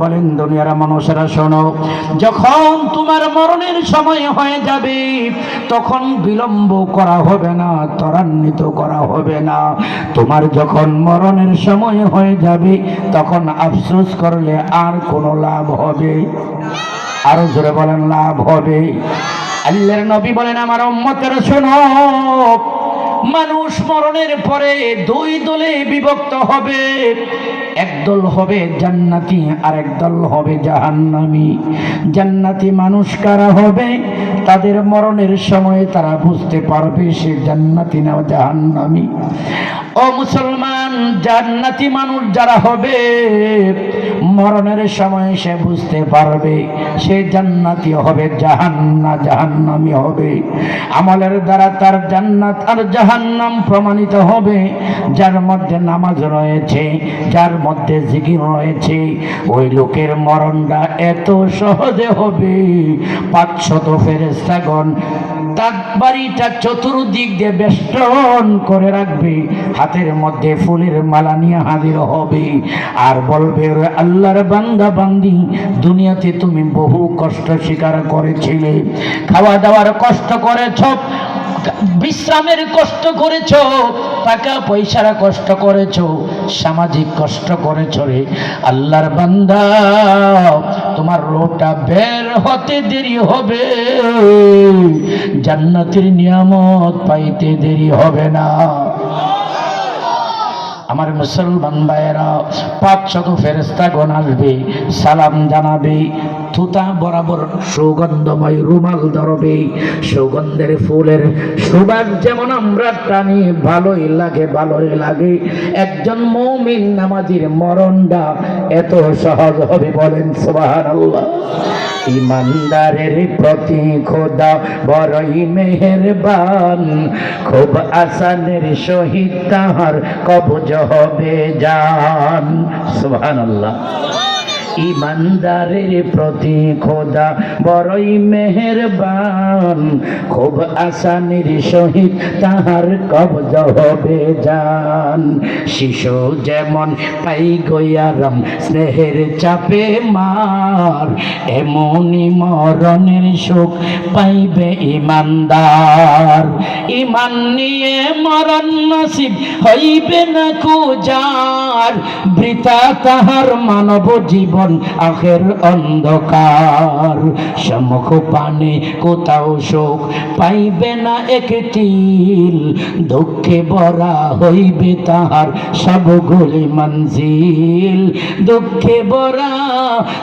বলেন, দুনিয়ার মানুষেরা শোনো, যখন তোমার মরণের সময় হয়ে যাবে, তখন বিলম্ব করা হবে না, ত্বরান্বিত করা হবে না। তোমার যখন মরণের সময় হয়ে যাবে, তখন আফসোস করলে আর কোনো লাভ হবে? আরও জোরে বলেন, লাভ হবে। আল্লাহর নবী বলেন, আমার উম্মতের শোনো, মানুষ মরণের পরে দুই দলে বিভক্ত হবে। একদল হবে জান্নাতি আর একদল হবে জাহান্নামী। জান্নাতি মানুষ কারা হবে? তাদের মরণের সময় তারা বুঝতে পারবে সে জান্নাতি না জাহান্নামী। ও মুসলমান, জান্নাতি মানুষ যারা হবে, মরণের সময় সে বুঝতে পারবে সে জান্নাতি হবে, জাহান্না জাহান্নামি হবে। আমলের দ্বারা তার জান্নাত আর জাহান্নাম প্রমাণিত হবে। যার মধ্যে নামাজ রয়েছে, যার মধ্যে জিকির রয়েছে, ওই লোকের মরণটা এত সহজে হবে। পাঁচশত ফেরেস্তাগণ তার বাড়িটা চতুর্দিক দিয়ে বেষ্টন করে রাখবে। হাতের মধ্যে ফুলের মালা নিয়ে হাজির হবে। আর বলবে আল্লাহর বান্দা বান্দি, দুনিয়াতে তুমি বহু কষ্ট স্বীকার করেছিলে। খাওয়া দাওয়ার কষ্ট করেছ বিশ্রামের কষ্ট করেছ, টাকা পয়সার কষ্ট করেছ, সামাজিক কষ্ট করেছ রে। আল্লাহর বান্দা, তোমার রোটা বের হতে দেরি হবে। জান্নাতের নিয়ামত পাইতে দেরি হবে না। আমার মুসলমান ভাইয়েরা, পাঁচ শত ফেরেস্তা গণ আসবে, সালাম জানাবে থুতা বরাবর সৌগন্ধময় রুমাল ধরবে। সৌগন্ধের ফুলের সুবাস যেমন আমরা টানি, ভালোই লাগে ভালোই লাগে। একজন মৌমিন নামাজির মরণটা এত সহজ হবে বলেন সুবাহান আল্লাহ ইমানদারের প্রতি খোদা বড়ই মেহেরবান। খুব আসানের সহিত তাহার কবজ হবে জান। সুবহানাল্লাহ। ইমানদারের প্রতি খোদা বড়ই মেহেরবান। খুব আসানির সহিত তাহার কবজ হবে জান। শিশু যেমন পাই গয়ারাম স্নেহের চাপে মার। এমনই মরণের সুখ পাইবে ইমানদার। ইমান নিয়ে মরণ নসিব হইবে না কুজার। বৃথা তাহার মানব জীবন আখের অন্ধকার। সমুখ পানে কোথাও শোক পাইবে না একটিল দুঃখে ভরা হইবে তাহার সবগুলি মঞ্জিল। দুঃখে ভরা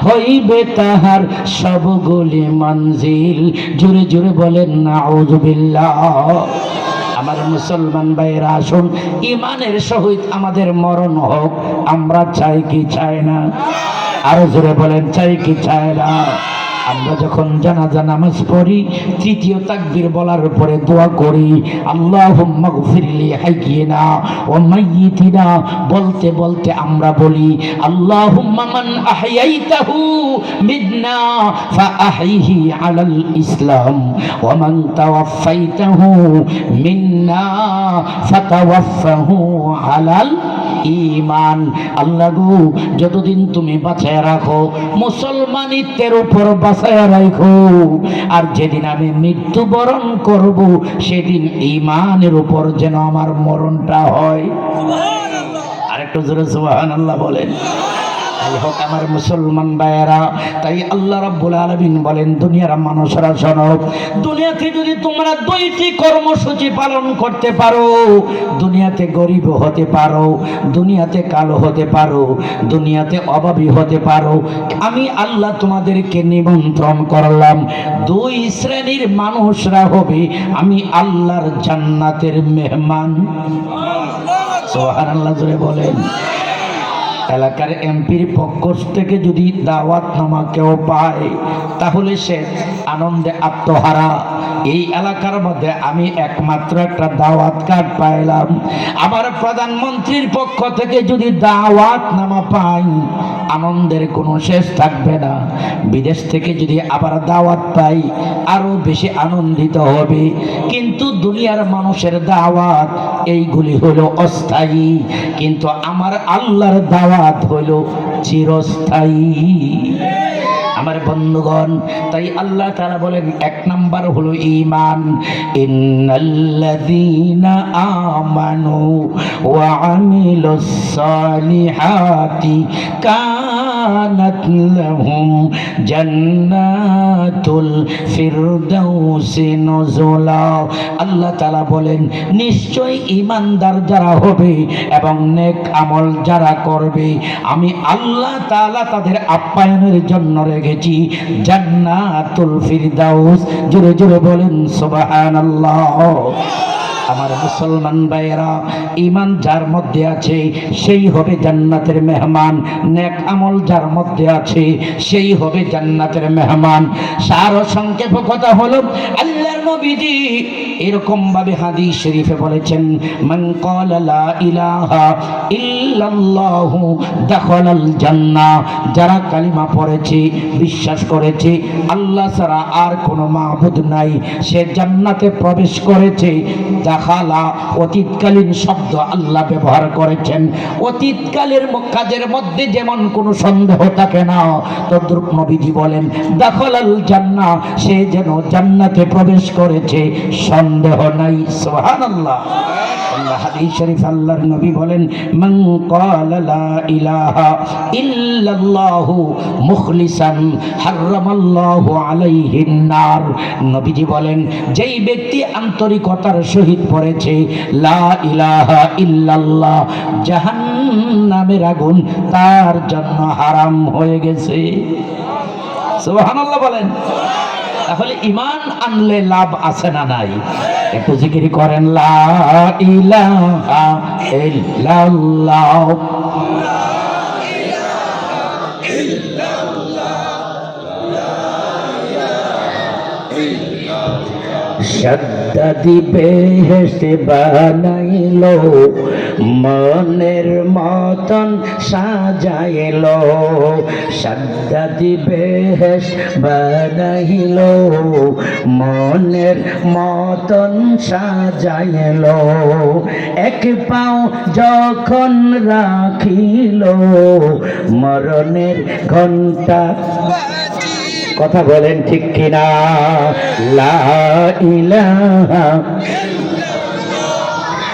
হইবে তাহার সবগুলি মঞ্জিল। জোরে জোরে বলেন না আমার মুসলমান ভাইয়েরা, আসুন ইমানের সহিত আমাদের মরণ হোক। আমরা চাই কি চাই না? আরও জোরে বলেন, চাই কি চাই না? আমরা যখন জানাজা নামাজ পড়ি, তৃতীয় তাকবীর বলার পরে দোয়া করি, আল্লাহুম্মা গফিরলি হাইয়িনা ওয়া মাইয়িতিনা। বলতে বলতে আমরা বলি, আল্লাহুম্মা মান আহয়াইতাহু মিন্না ফাআহইহি আলাল ইসলাম, ওয়া মান মিন্না ফাতাওয়াফাহু আলাল ইমান আল্লাহ গু যতদিন তুমি বাঁচায় রাখো মুসলমানিত্বের উপর বাঁচায় রাখো। আর যেদিন আমি মৃত্যুবরণ করব সেদিন ইমানের উপর যেন আমার মরণটা হয়। আরেকটু জোরে সুবাহ আল্লাহ বলেন। তাই হোক, আমার মুসলমান ভাইয়েরা, তাই আল্লাহ রাব্বুল আলামিন বলেন, দুনিয়ার মানুষরা শোনো, দুনিয়াতে যদি তোমরা দুইটি কর্মসূচি পালন করতে পারো, দুনিয়াতে গরিব হতে পারো, দুনিয়াতে কালো হতে পারো, দুনিয়াতে অভাবী হতে পারো, আমি আল্লাহ তোমাদেরকে নিমন্ত্রণ করলাম, দুই শ্রেণির মানুষরা হবে, আমি আল্লাহর জান্নাতের মেহমান। সোহান আল্লাহ জোরে বলেন। এলাকার এমপির পক্ষ থেকে যদি দাওয়াত নামা কেউ পায় তাহলে সে আনন্দে আত্মহারা। এই এলাকার মধ্যে আমি একমাত্র একটা দাওয়াত কার্ড পাইলাম। আবার প্রধানমন্ত্রীর পক্ষ থেকে যদি দাওয়াত নামা পাই, আনন্দের কোনো শেষ থাকবে না। বিদেশ থেকে যদি আবার দাওয়াত পাই আরও বেশি আনন্দিত হবে। কিন্তু দুনিয়ার মানুষের দাওয়াত, এইগুলি হলো অস্থায়ী। কিন্তু আমার আল্লাহর দাওয়াত হলো চিরস্থায়ী। আমার বন্ধুগণ, তাই আল্লাহ তাআলা বলেন, এক নাম্বার হলো ইমান আমানু ওয়া আমিলুস সালিহাতি কানাত জান্নাতুল আল্লাহ তাআলা বলেন নিশ্চয় ঈমানদার যারা হবে এবং নেক আমল যারা করবে, আমি আল্লাহ তাআলা তাদের আপ্যায়নের জন্য রেখেছি জান্নাতুল ফিরদাউস। জোরে জোরে বলেন সুবহানাল্লাহ। আমার মুসলমান ভাইয়েরা ইমান যার মধ্যে আছে, সেই হবে জান্নাতের মেহমান। নেক আমল যার মধ্যে আছে, সেই হবে জান্নাতের মেহমান। সার সংক্ষেপ কথা হলো আল্লাহর নবীজি এরকম ভাবে হাদিস শরীফে বলেছেন, মান ক্বালা ইলাহা ইল্লাল্লাহু দাখালাল জান্নাহ যারা কালিমা পড়েছে, বিশ্বাস করেছে, আল্লাহ ছাড়া আর কোনো মাহবুদ নাই। সে জান্নাতে প্রবেশ করেছে দেখালা অতীতকালীন শব্দ আল্লাহ ব্যবহার করেছেন। অতীতকালের কাজের মধ্যে যেমন কোনো সন্দেহ থাকে না, তদ্রুপ নবীজি বলেন, দাখলাল জান্না, সে যেন জান্নাতে প্রবেশ করেছে, সন্দেহ নাই। সোহান আল্লাহ হাদিস শরীফ আল্লাহর নবী বলেন, মান ক্বালা লা ইলাহা ইল্লাল্লাহু মুখলিসান, হারামাল্লাহু আলাইহিন নার। নবীজি বলেন, যেই ব্যক্তি আন্তরিকতার সহিত পড়েছে, লা ইলাহা ইল্লাল্লাহ, জাহান্নামের আগুন তার জন্য হারাম হয়ে গেছে। সুবহানাল্লাহ বলেন। তাহলে ইমান আনলে লাভ আছে না নাই? একটু জিকির করেন লা ইল্লাল্লাহ। সদ্দাদি বেহেস্ত বানাইল। মনের মতন সাজাইল সদ্দাদি বেহেস্ত বানাইল, মনের মতন সাজাইল। এক পাও যখন রাখিল, মরণের ঘণ্টা কথা বলেন ঠিক কিনা? লা ইলাহা